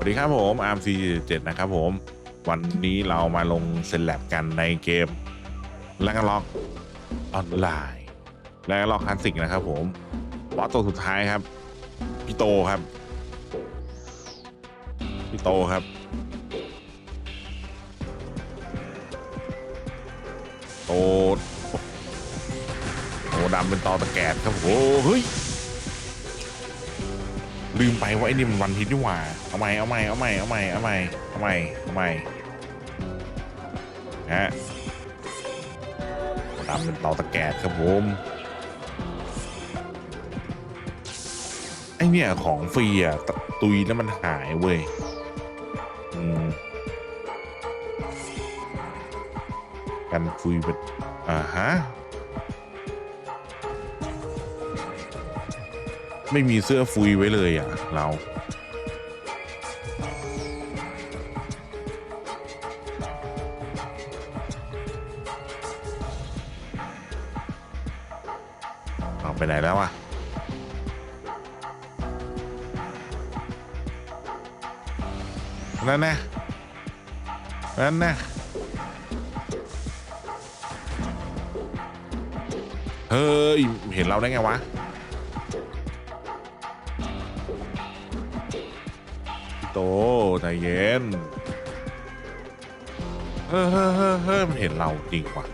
วัสดีครับผม ARM C7 นะครับผม วันนี้เรามาลงเซนแลบกันในเกมแลกล็อกออนไลน์แลกล็อกคลาสสิกนะครับผมบอสตัวสุดท้ายครับ พี่โตครับ พี่โตครับโตโอ้ดำเป็นตอตะแกรดครับโอ้เฮ้ย ลืมไปว่าไอ้นี่มันวันทิตย์นี่หว่า เอาใหม่เอาใหม่เอาใหม่เอาใหม่เอาใหม่เอาใหม่เอาใหม่ฮะดำเป็นเตาตะแกรดครับผมไอเนี่ยของฟรีอะตุยแล้วมันหายเว้ยอืมกันฟุยเป็นอ่าฮะ ไม่มีเสื้อฟุยไว้เลยอะ เรา เอาไปไหนแล้วอะนั่นนะนั่นนะเฮ้ย เห็นเราได้ไงวะ ตใจเย็นเฮ้ยเฮ้ยเฮ้ยเฮ้ยมันเห็นเราจริงว่ะ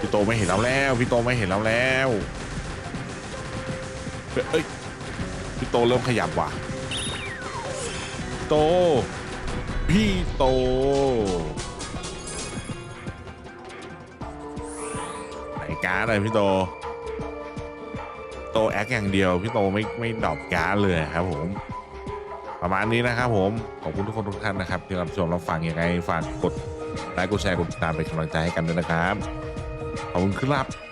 พี่โตไม่เห็นเราแล้วพี่โตไม่เห็นเราแล้วเฮ้ยเอ้ยพี่โตเริ่มขยับว่ะโต พี่โตไหนการ์ดเลยพี่โต ตแอคอย่างเดียว พี่โตไม่ไม่ดรอปการ์ดเลยครับผม ประมาณนี้นะครับผม ขอบคุณทุกคนทุกท่านนะครับ ที่รับชมรับฟังยังไงฝากกดไลค์กดแชร์กดติดตามเป็นกำลังใจให้กันด้วยนะครับ ขอบคุณครับ